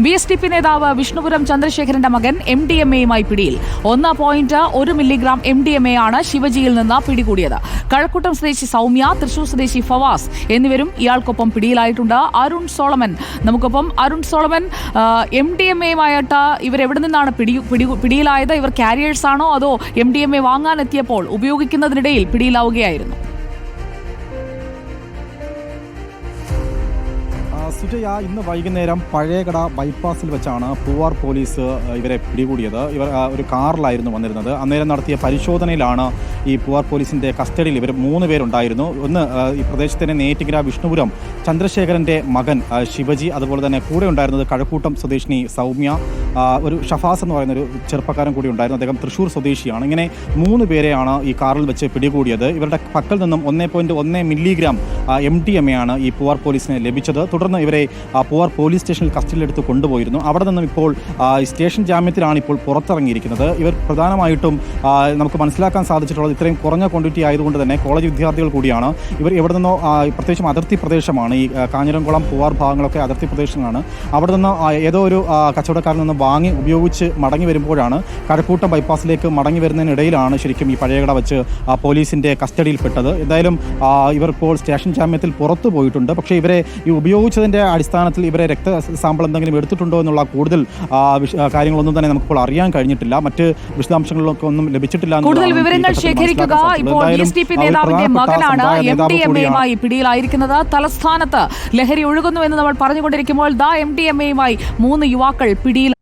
B S D P നേതാവ് വിഷ്ണുപുരം ചന്ദ്രശേഖരന്റെ മകൻ എം ഡി എം എയുമായി പിടിയിൽ. ഒന്ന് പോയിന്റ് ഒരു milligram M D M A ആണ് ശിവജിയിൽ നിന്ന് പിടികൂടിയത്. കഴക്കൂട്ടം സ്വദേശി സൗമ്യ തൃശൂർ സ്വദേശി ഫവാസ് എന്നിവരും ഇയാൾക്കൊപ്പം പിടിയിലായിട്ടുണ്ട്. അരുൺ സോളമൻ നമുക്കൊപ്പം Arun Solomon M D M എയുമായിട്ട് ഇവരെവിടെ നിന്നാണ് പിടി- പിടിയിലായത്? ഇവർ കാരിയേഴ്സ് ആണോ? അതോ എം ഡി എം എ വാങ്ങാനെത്തിയപ്പോൾ ഉപയോഗിക്കുന്നതിനിടയിൽ പിടിയിലാവുകയായിരുന്നു? സുജയ ഇന്ന് വൈകുന്നേരം പഴയകട ബൈപ്പാസിൽ വെച്ചാണ് പൂവാർ പോലീസ് ഇവരെ പിടികൂടിയത്. ഇവർ ഒരു കാറിലായിരുന്നു വന്നിരുന്നത്. അന്നേരം നടത്തിയ പരിശോധനയിലാണ് ഈ പൂവാർ പോലീസിന്റെ കസ്റ്റഡിയിൽ ഇവർ മൂന്ന് പേരുണ്ടായിരുന്നു. ഒന്ന് ഈ പ്രദേശത്തിന്റെ നേറ്റിഗ്ര വിഷ്ണുപുരം ചന്ദ്രശേഖരന്റെ മകൻ ശിവജി അതുപോലെ തന്നെ കൂടെ ഉണ്ടായിരുന്നത് കഴക്കൂട്ടം സ്വദേശിനി സൗമ്യ ഒരു ഷഫാസ് എന്ന് പറയുന്ന ഒരു ചെറുപ്പക്കാരൻ കൂടി ഉണ്ടായിരുന്നു. അദ്ദേഹം തൃശ്ശൂർ സ്വദേശിയാണ്. ഇങ്ങനെ മൂന്ന് പേരെയാണ് ഈ കാറിൽ വെച്ച് പിടികൂടിയത്. ഇവരുടെ പക്കൽ നിന്നും ഒന്നേ പോയിന്റ് ഒന്നേ milligram M D M A ആണ് ഈ പൂവാർ പോലീസിന് ലഭിച്ചത്. തുടർന്ന് ഇവരെ പൂവാർ പോലീസ് സ്റ്റേഷനിൽ കസ്റ്റഡിയിലെടുത്ത് കൊണ്ടുപോയിരുന്നു. അവിടെ നിന്നും ഇപ്പോൾ സ്റ്റേഷൻ ജാമ്യത്തിലാണ് ഇപ്പോൾ പുറത്തിറങ്ങിയിരിക്കുന്നത്. ഇവർ പ്രധാനമായിട്ടും നമുക്ക് മനസ്സിലാക്കാൻ സാധിച്ചിട്ടുള്ളത് ഇത്രയും കുറഞ്ഞ ക്വാണ്ടിറ്റി ആയതുകൊണ്ട് തന്നെ കോളേജ് വിദ്യാർത്ഥികൾ കൂടിയാണ്. ഇവർ എവിടെ നിന്നോ പ്രത്യേകിച്ചും അതിർത്തി പ്രദേശമാണ്. ഈ കാഞ്ഞിരംകുളം പൂവാർ ഭാഗങ്ങളൊക്കെ അതിർത്തി പ്രദേശങ്ങളാണ്. അവിടെ നിന്ന് ഏതോ ഒരു കച്ചവടക്കാരിൽ നിന്ന് വാങ്ങി ഉപയോഗിച്ച് മടങ്ങി വരുമ്പോഴാണ് കഴക്കൂട്ടം ബൈപ്പാസിലേക്ക് മടങ്ങി വരുന്നതിനിടയിലാണ് ശരിക്കും ഈ പഴയകട വെച്ച് ആ, പോലീസിന്റെ കസ്റ്റഡിയിൽപ്പെട്ടത്. എന്തായാലും ഇവർ ഇപ്പോൾ സ്റ്റേഷൻ ജാമ്യത്തിൽ പുറത്തു പോയിട്ടുണ്ട്. പക്ഷേ ഇവരെ ഈ ഉപയോഗിച്ചതിന്റെ അടിസ്ഥാനത്തിൽ ഇവരെ രക്ത സാമ്പിൾ എന്തെങ്കിലും എടുത്തിട്ടുണ്ടോ എന്നുള്ള കൂടുതൽ കാര്യങ്ങളൊന്നും തന്നെ നമുക്കിപ്പോൾ അറിയാൻ കഴിഞ്ഞിട്ടില്ല. മറ്റ് വിശദാംശങ്ങളിലൊക്കെ ഒന്നും ലഭിച്ചിട്ടില്ല കൂടുതൽ വിവരങ്ങൾ സാധിച്ചത്. ഇപ്പോൾ ബി എസ് ടി പി നേതാവിന്റെ മകനാണ് എം ഡി എം എയുമായി പിടിയിലായിരിക്കുന്നത്. തലസ്ഥാനത്ത് ലഹരി ഒഴുകുന്നു എന്ന് നമ്മൾ പറഞ്ഞുകൊണ്ടിരിക്കുമ്പോൾ ദാ എം ഡി എം എയുമായി മൂന്ന് യുവാക്കൾ പിടിയിൽ